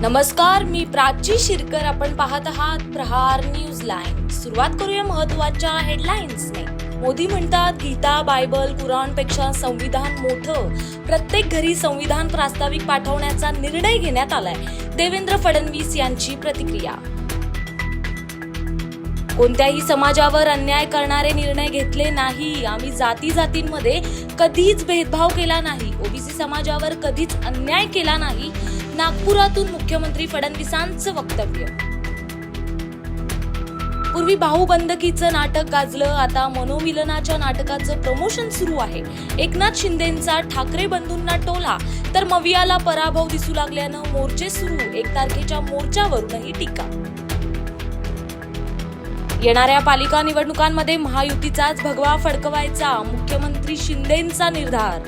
नमस्कार मी प्राची शिरकर. आपण पाहत आहात प्रहार न्यूज लाईन. सुरुवात करूया महत्त्वाच्या हेडलाईन्सने. मोदी म्हणतात गीता बायबल कुराणपेक्षा संविधान मोठं. प्रत्येक घरी संविधान प्रास्ताविक पाठवण्याचा निर्णय घेण्यात आलाय. देवेंद्र फडणवीस यांची प्रतिक्रिया. कोणत्याही समाजावर अन्याय करणारे निर्णय घेतले नाही. आम्ही जाती जातींमध्ये कधीच भेदभाव केला नाही. ओबीसी समाजावर कधीच अन्याय केला नाही. नागपुरातून मुख्यमंत्री फडणवीसांचं वक्तव्य. पूर्वी भाऊबंदकीचं नाटक गाजलं आता मनोमिलनाच्या नाटकाचं प्रमोशन सुरू आहे. एकनाथ शिंदेंचा ठाकरे बंधूंना टोला. तर मवियाला पराभव दिसू लागल्यानं मोर्चे सुरू. एक तारखेच्या मोर्चावरूनही टीका. येणाऱ्या पालिका निवडणुकांमध्ये महायुतीचाच भगवा फडकवायचा. मुख्यमंत्री शिंदेंचा निर्धार.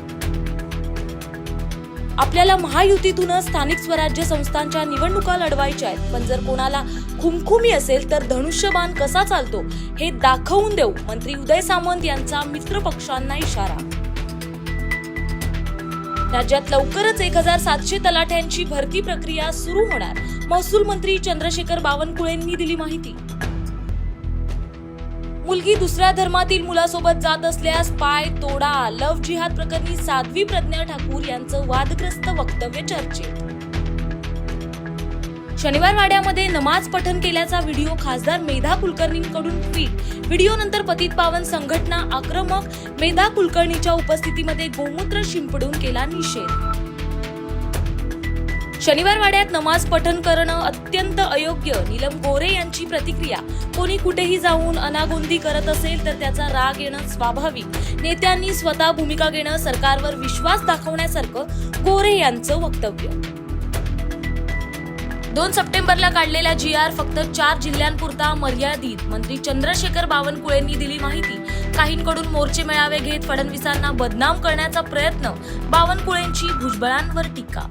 आपल्याला महायुतीतूनच स्थानिक स्वराज्य संस्थांच्या निवडणुका लढवायच्या आहेत. पण जर कोणाला खुमखुमी असेल तर धनुष्यबाण कसा चालतो हे दाखवून देऊ मंत्री उदय सामंत यांचा मित्र पक्षांना इशारा. राज्यात लवकरच एक हजार सातशे तलाठ्यांची भरती प्रक्रिया सुरू होणार. महसूल मंत्री चंद्रशेखर बावनकुळेंनी दिली माहिती. मुलगी दुसऱ्या धर्मातील मुलासोबत जात असल्यास पाय तोडा. लव जिहाद प्रकरणी साध्वी प्रज्ञा ठाकूर यांचं वादग्रस्त वक्तव्य चर्चेत. शनिवार वाड्यामध्ये नमाज पठण केल्याचा व्हिडिओ खासदार मेधा कुलकर्णींकडून ट्विट. व्हिडिओ नंतर पतित पावन संघटना आक्रमक. मेधा कुलकर्णीच्या उपस्थितीमध्ये गोमूत्र शिंपडून केला निषेध. शनिवार वाड्यात नमाज पठण करणं अत्यंत अयोग्य. नीलम गोरे यांची प्रतिक्रिया. कोणी कुठेही जाऊन अनागोंदी करत असेल तर त्याचा राग येणं स्वाभाविक. नेत्यांनी स्वतः भूमिका घेणं सरकारवर विश्वास दाखवण्यासारखं गोरे यांचं वक्तव्य. दोन सप्टेंबरला काढलेला जी आर फक्त चार जिल्ह्यांपुरता मर्यादित. मंत्री चंद्रशेखर बावनकुळेंनी दिली माहिती. काहींकडून मोर्चे मेळावे घेत फडणवीसांना बदनाम करण्याचा प्रयत्न. बावनकुळेंची भुजबळांवर टीका.